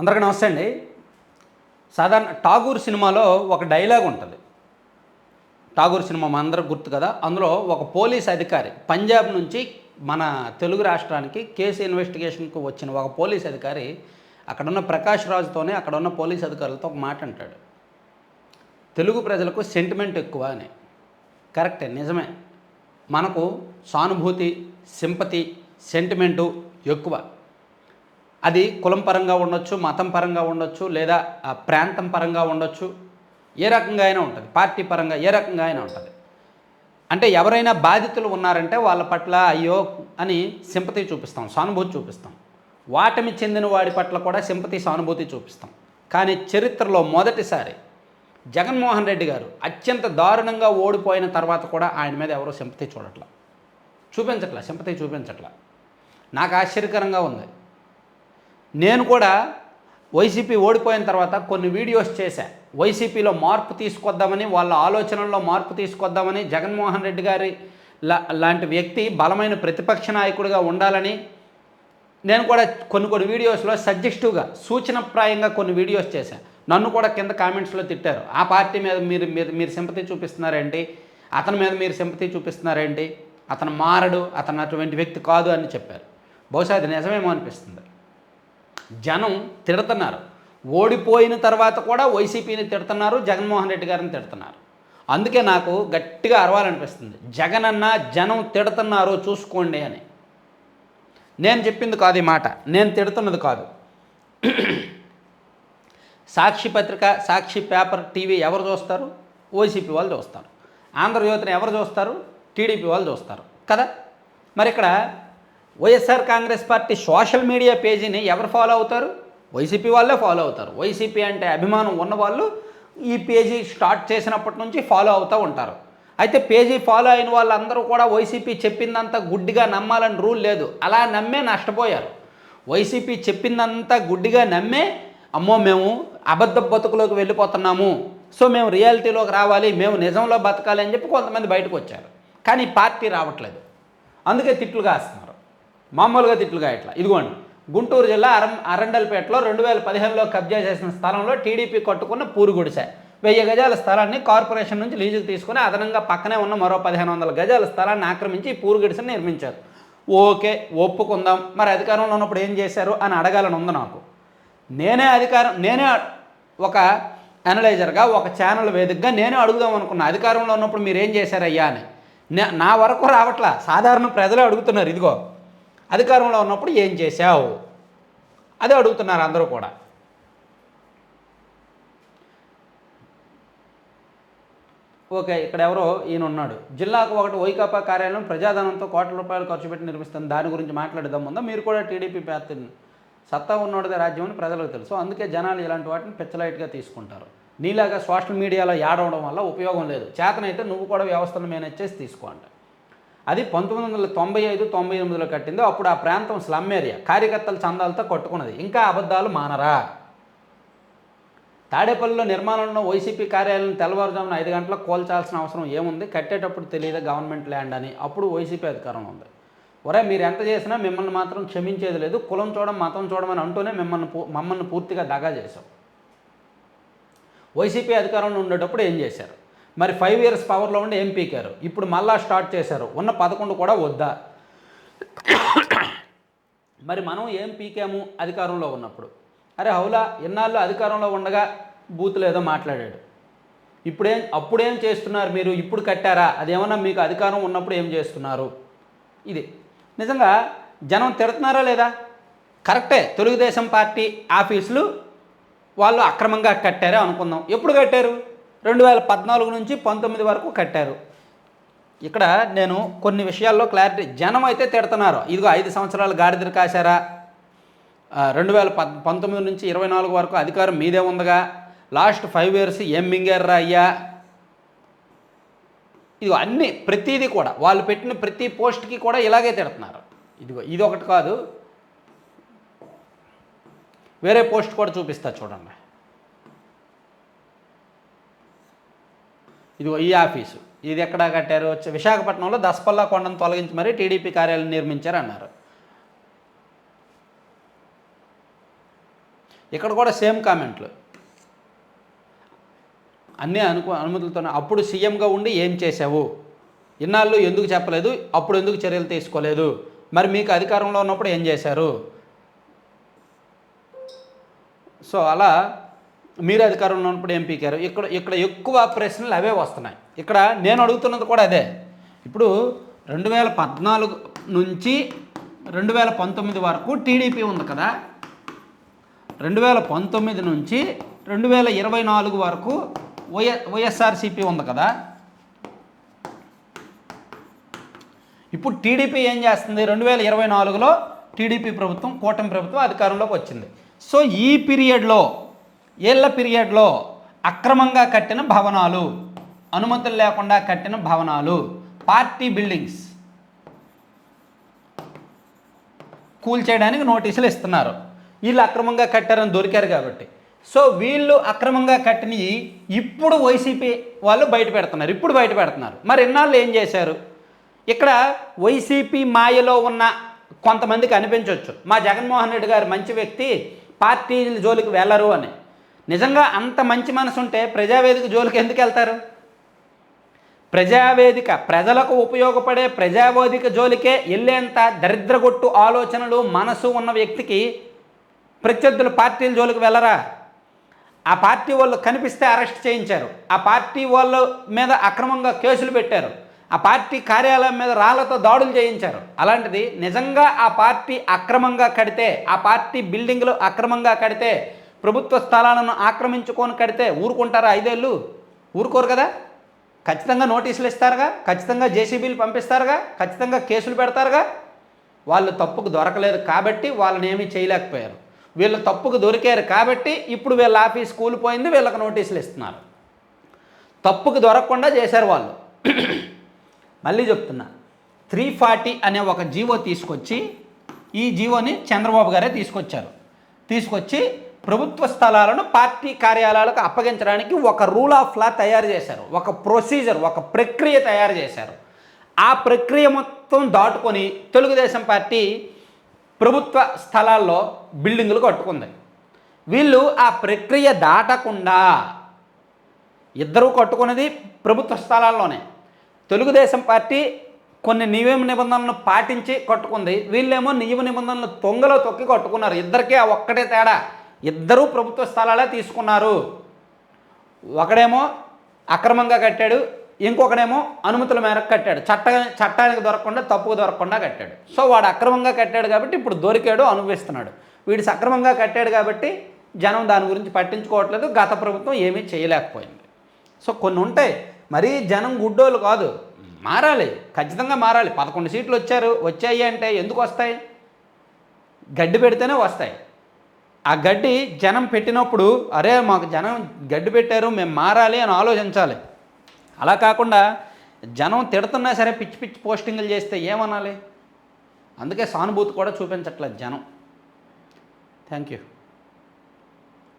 అందరికీ నమస్తే అండి. సాధారణ ఠాగూర్ సినిమాలో ఒక డైలాగ్ ఉంటుంది. ఠాగూర్ సినిమా మా అందరికి గుర్తు కదా? అందులో ఒక పోలీస్ అధికారి పంజాబ్ నుంచి మన తెలుగు రాష్ట్రానికి కేసు ఇన్వెస్టిగేషన్కు వచ్చిన ఒక పోలీస్ అధికారి అక్కడున్న ప్రకాష్ రాజుతోనే అక్కడ ఉన్న పోలీస్ అధికారులతో ఒక మాట అంటాడు. తెలుగు ప్రజలకు సెంటిమెంట్ ఎక్కువ అని. కరెక్టే నిజమే. మనకు సానుభూతి సింపతి సెంటిమెంటు ఎక్కువ. అది కులం పరంగా ఉండొచ్చు మతం పరంగా ఉండొచ్చు లేదా ప్రాంతం పరంగా ఉండొచ్చు. ఏ రకంగా అయినా ఉంటుంది. పార్టీ పరంగా ఏ రకంగా అయినా ఉంటుంది. అంటే ఎవరైనా బాధితులు ఉన్నారంటే వాళ్ళ పట్ల అయ్యో అని సింపతి చూపిస్తాం సానుభూతి చూపిస్తాం. వాటమి చెందిన వాడి పట్ల కూడా సింపతి సానుభూతి చూపిస్తాం. కానీ చరిత్రలో మొదటిసారి జగన్మోహన్ రెడ్డి గారు అత్యంత దారుణంగా ఓడిపోయిన తర్వాత కూడా ఆయన మీద ఎవరో సింపతి చూడట్లా. చూపించట్లా సింపతి చూపించట్లా. నాకు ఆశ్చర్యకరంగా ఉంది. నేను కూడా వైసీపీ ఓడిపోయిన తర్వాత కొన్ని వీడియోస్ చేశా. వైసీపీలో మార్పు తీసుకొద్దామని వాళ్ళ ఆలోచనల్లో మార్పు తీసుకొద్దామని జగన్మోహన్ రెడ్డి గారి లా లాంటి వ్యక్తి బలమైన ప్రతిపక్ష నాయకుడిగా ఉండాలని నేను కూడా కొన్ని కొన్ని వీడియోస్లో సజెస్టివ్గా సూచనప్రాయంగా కొన్ని వీడియోస్ చేశాను నన్ను కూడా కింద కామెంట్స్లో తిట్టారు. ఆ పార్టీ మీద మీరు మీరు మీరు సింపతి చూపిస్తున్నారేంటి? అతని మీద మీరు సింపతి చూపిస్తున్నారేంటి? అతను మారడు అతను అటువంటి వ్యక్తి కాదు అని చెప్పారు. బహుశా అది నిజమేమో అనిపిస్తుంది. జనం తిడుతున్నారు. ఓడిపోయిన తర్వాత కూడా వైసీపీని తిడుతున్నారు జగన్మోహన్ రెడ్డి గారిని తిడుతున్నారు. అందుకే నాకు గట్టిగా అరవాలనిపిస్తుంది. జగన్ అన్న జనం తిడుతున్నారో చూసుకోండి అని. నేను చెప్పింది కాదు ఈ మాట. నేను తిడుతున్నది కాదు. సాక్షి పత్రిక సాక్షి పేపర్ టీవీ ఎవరు చూస్తారు? వైసీపీ వాళ్ళు చూస్తారు. ఆంధ్రజ్యోతిని ఎవరు చూస్తారు? టీడీపీ వాళ్ళు చూస్తారు. కదా? మరి ఇక్కడ YSR Congress party social media పేజీని ఎవరు ఫాలో అవుతారు? వైసీపీ వాళ్ళే ఫాలో అవుతారు. వైసీపీ అంటే అభిమానం ఉన్న వాళ్ళు ఈ పేజీ స్టార్ట్ చేసినప్పటి నుంచి ఫాలో అవుతూ ఉంటారు. అయితే పేజీ ఫాలో అయిన వాళ్ళందరూ కూడా వైసీపీ చెప్పిందంతా గుడ్డిగా నమ్మాలని రూల్ లేదు. అలా నమ్మే నష్టపోయారు. వైసీపీ చెప్పిందంతా గుడ్డిగా నమ్మే అమ్మో మేము అబద్ధ బతుకులోకి వెళ్ళిపోతున్నాము. సో మేము రియాలిటీలోకి రావాలి మేము నిజంలో బతకాలి అని చెప్పి కొంతమంది బయటకు వచ్చారు. కానీ పార్టీ రావట్లేదు. అందుకే తిట్లు కాస్తున్నారు మామూలుగా తిట్లుగా ఇట్లా ఇదిగోండి గుంటూరు జిల్లా అరం అరండల్పేటలో రెండు వేల పదిహేనులో కబ్జా చేసిన స్థలంలో టీడీపీ కట్టుకున్న పూరు గుడిసె. వెయ్యి గజాల స్థలాన్ని కార్పొరేషన్ నుంచి లీజుకు తీసుకుని అదనంగా పక్కనే ఉన్న మరో పదిహేను వందల గజాల స్థలాన్ని ఆక్రమించి ఈ పూరు గుడిసెను నిర్మించారు. ఓకే ఒప్పుకుందాం. మరి అధికారంలో ఉన్నప్పుడు ఏం చేశారు అని అడగాలని ఉంది నాకు. నేనే అధికారం నేనే ఒక అనలైజర్గా ఒక ఛానల్ వేదికగా నేనే అడుగుదాం అనుకున్నా. అధికారంలో ఉన్నప్పుడు మీరు ఏం చేశారయ్యా అని. నా వరకు రావట్లా. సాధారణ ప్రజలే అడుగుతున్నారు ఇదిగో. అధికారంలో ఉన్నప్పుడు ఏం చేశావు? అదే అడుగుతున్నారు అందరూ కూడా. ఓకే ఇక్కడ ఎవరో ఈయన ఉన్నాడు. జిల్లాకు ఒకటి వైకాపా కార్యాలయం ప్రజాధనంతో కోట్ల రూపాయలు ఖర్చు పెట్టి నిర్మిస్తుంది. దాని గురించి మాట్లాడదాం ఉందా మీరు కూడా టీడీపీ పార్టీని సత్తా ఉన్నోడిదే రాజ్యం అని ప్రజలకు తెలుసు. అందుకే జనాలు ఇలాంటి వాటిని పిచ్చలైట్గా తీసుకుంటారు. నీలాగా సోషల్ మీడియాలో యాడవడం వల్ల ఉపయోగం లేదు. చేతనైతే నువ్వు కూడా వ్యవస్థను మేనేజ్ చేసి తీసుకో అది పంతొమ్మిది వందల తొంభై ఐదు తొంభై ఎనిమిదిలో కట్టింది అప్పుడు ఆ ప్రాంతం స్లమ్ ఏరియా కార్యకర్తల చందాలతో కట్టుకున్నది. ఇంకా అబద్ధాలు మానరా. తాడేపల్లిలో నిర్మాణంలో వైసీపీ కార్యాలయం తెల్లవారుజామున ఐదు గంటలకు కోల్చాల్సిన అవసరం ఏముంది? కట్టేటప్పుడు తెలియదు గవర్నమెంట్ ల్యాండ్ అని? అప్పుడు వైసీపీ అధికారం ఉంది. ఒరే మీరు ఎంత చేసినా మిమ్మల్ని మాత్రం క్షమించేది లేదు. కులం చూడం మతం చూడమని అంటూనే మిమ్మల్ని మమ్మల్ని పూర్తిగా దగా చేశాం. వైసీపీ అధికారంలో ఉండేటప్పుడు ఏం చేశారు? మరి ఫైవ్ ఇయర్స్ పవర్లో ఉండి ఏం పీకారు? ఇప్పుడు మళ్ళా స్టార్ట్ చేశారు. ఉన్న పదకొండు కూడా వద్దా? మరి మనం ఏం పీకాము అధికారంలో ఉన్నప్పుడు? అరే హౌలా ఇన్నాళ్ళు అధికారంలో ఉండగా బూతులు ఏదో మాట్లాడాడు. ఇప్పుడేం అప్పుడేం చేస్తున్నారు మీరు? ఇప్పుడు కట్టారా? అదేమన్నా మీకు అధికారం ఉన్నప్పుడు ఏం చేస్తున్నారు? ఇది. నిజంగా జనం తిడుతున్నారా లేదా? కరెక్టే. తెలుగుదేశం పార్టీ ఆఫీసులు వాళ్ళు అక్రమంగా కట్టారే అనుకుందాం. ఎప్పుడు కట్టారు? రెండు వేల పద్నాలుగు నుంచి పంతొమ్మిది వరకు కట్టారు. ఇక్కడ నేను కొన్ని విషయాల్లో క్లారిటీ జనం అయితే తిడుతున్నారు. ఇదిగో ఐదు సంవత్సరాలు గాడిదలు కాశారా? రెండు వేల పద్ పంతొమ్మిది నుంచి ఇరవై నాలుగు వరకు అధికారం మీదే ఉందిగా. లాస్ట్ ఫైవ్ ఇయర్స్ ఏం మింగారా అయ్యా? ఇదిగో అన్ని ప్రతిదీ కూడా వాళ్ళు పెట్టిన ప్రతి పోస్ట్కి కూడా ఇలాగే తిడుతున్నారు. ఇదిగో ఇది ఒకటి కాదు. వేరే పోస్ట్ కూడా చూపిస్తా చూడండి. ఇదిగో ఈ ఆఫీసు. ఇది ఎక్కడ కట్టారు? విశాఖపట్నంలో దసపల్లా కొండను తొలగించి మరీ టీడీపీ కార్యాలయం నిర్మించారు అన్నారు. ఇక్కడ కూడా సేమ్ కామెంట్లు. అన్నీ అనుకు అనుమతులతో అప్పుడు సీఎంగా ఉండి ఏం చేసావు ఇన్నాళ్ళు ఎందుకు చెప్పలేదు? అప్పుడు ఎందుకు చర్యలు తీసుకోలేదు? మరి మీకు అధికారంలో ఉన్నప్పుడు ఏం చేశారు? సో అలా మీరు అధికారంలో ఉన్నప్పుడు ఏం పీకారు? ఇక్కడ ఇక్కడ ఎక్కువ ప్రశ్నలు అవే వస్తున్నాయి. ఇక్కడ నేను అడుగుతున్నది కూడా అదే. ఇప్పుడు రెండు వేల పద్నాలుగు నుంచి రెండు వేల పంతొమ్మిది వరకు టీడీపీ ఉంది కదా. రెండు వేల పంతొమ్మిది నుంచి రెండు వేల ఇరవై నాలుగు వరకు వైఎ వైఎస్ఆర్సీపీ ఉంది కదా. ఇప్పుడు టీడీపీ ఏం చేస్తుంది? రెండు వేల ఇరవై నాలుగులో టీడీపీ ప్రభుత్వం కూటమి ప్రభుత్వం అధికారంలోకి వచ్చింది. సో ఈ పీరియడ్లో ఏళ్ళ పీరియడ్లో అక్రమంగా కట్టిన భవనాలు అనుమతులు లేకుండా కట్టిన భవనాలు పార్టీ బిల్డింగ్స్ కూల్చేయడానికి నోటీసులు ఇస్తున్నారు. వీళ్ళు అక్రమంగా కట్టారని దొరికారు కాబట్టి. సో వీళ్ళు అక్రమంగా కట్టినవి ఇప్పుడు వైసీపీ వాళ్ళు బయట పెడుతున్నారు. ఇప్పుడు బయట పెడుతున్నారు. మరి ఇన్నాళ్ళు ఏం చేశారు? ఇక్కడ వైసీపీ మాయలో ఉన్న కొంతమందికి అనిపించవచ్చు మా జగన్మోహన్ రెడ్డి గారు మంచి వ్యక్తి పార్టీల జోలికి వెళ్ళరు అని. నిజంగా అంత మంచి మనసు ఉంటే ప్రజావేదిక జోలికి ఎందుకు వెళ్తారు? ప్రజావేదిక ప్రజలకు ఉపయోగపడే ప్రజావేదిక జోలికే వెళ్ళేంత దరిద్రగొట్టు ఆలోచనలు మనసు ఉన్న వ్యక్తికి ప్రత్యర్థులు పార్టీల జోలికి వెళ్ళరా? ఆ పార్టీ వాళ్ళు కనిపిస్తే అరెస్ట్ చేయించారు. ఆ పార్టీ వాళ్ళ మీద అక్రమంగా కేసులు పెట్టారు. ఆ పార్టీ కార్యాలయం మీద రాళ్ళతో దాడులు చేయించారు. అలాంటిది నిజంగా ఆ పార్టీ అక్రమంగా కడితే ఆ పార్టీ బిల్డింగ్లు అక్రమంగా కడితే ప్రభుత్వ స్థలాలను ఆక్రమించుకొని కడితే ఊరుకుంటారా ఐదేళ్ళు? ఊరుకోరు కదా? ఖచ్చితంగా నోటీసులు ఇస్తారుగా? ఖచ్చితంగా జేసీబీలు పంపిస్తారుగా? ఖచ్చితంగా కేసులు పెడతారుగా? వాళ్ళు తప్పుకు దొరకలేదు కాబట్టి వాళ్ళని ఏమీ చేయలేకపోయారు. వీళ్ళు తప్పుకు దొరికారు కాబట్టి ఇప్పుడు వీళ్ళ ఆఫీస్ కూలిపోయింది వీళ్ళకి నోటీసులు ఇస్తున్నారు. తప్పుకు దొరకకుండా చేశారు వాళ్ళు. మళ్ళీ చెప్తున్నా త్రీ ఫార్టీ అనే ఒక జీవో తీసుకొచ్చి ఈ జీవోని చంద్రబాబు గారే తీసుకొచ్చారు. తీసుకొచ్చి ప్రభుత్వ స్థలాలను పార్టీ కార్యాలయాలకు అప్పగించడానికి ఒక రూల్ ఆఫ్ లా తయారు చేశారు. ఒక ప్రొసీజర్ ఒక ప్రక్రియ తయారు చేశారు. ఆ ప్రక్రియ మొత్తం దాటుకొని తెలుగుదేశం పార్టీ ప్రభుత్వ స్థలాల్లో బిల్డింగులు కట్టుకుంది. వీళ్ళు ఆ ప్రక్రియ దాటకుండా ఇద్దరూ కట్టుకున్నది ప్రభుత్వ స్థలాల్లోనే. తెలుగుదేశం పార్టీ కొన్ని నియమ నిబంధనలను పాటించి కట్టుకుంది. వీళ్ళేమో నియమ నిబంధనలు తొంగలో తొక్కి కట్టుకున్నారు. ఇద్దరికీ ఆ ఒక్కటే తేడా. ఇద్దరూ ప్రభుత్వ స్థలాలే తీసుకున్నారు. ఒకడేమో అక్రమంగా కట్టాడు ఇంకొకడేమో అనుమతుల మేరకు కట్టాడు. చట్ట చట్టానికి దొరకకుండా తప్పుకు దొరకకుండా కట్టాడు. సో వాడు అక్రమంగా కట్టాడు కాబట్టి ఇప్పుడు దొరికాడు అనుభవిస్తున్నాడు. వీడు సక్రమంగా కట్టాడు కాబట్టి జనం దాని గురించి పట్టించుకోవట్లేదు గత ప్రభుత్వం ఏమీ చేయలేకపోయింది. సో కొన్ని ఉంటాయి. మరీ జనం గుడ్డోళ్ళు కాదు. మారాలి. ఖచ్చితంగా మారాలి. పదకొండు సీట్లు వచ్చారు వచ్చాయి అంటే ఎందుకు వస్తాయి? గడ్డి పెడితేనే వస్తాయి. ఆ గడ్డి జనం పెట్టినప్పుడు అరే మాకు జనం గడ్డి పెట్టారు మేము మారాలి అని ఆలోచించాలి. అలా కాకుండా జనం తిడుతున్నా సరే పిచ్చి పిచ్చి పోస్టింగ్లు చేస్తే ఏమనాలి? అందుకే సానుభూతి కూడా చూపించట్లేదు జనం. Thank you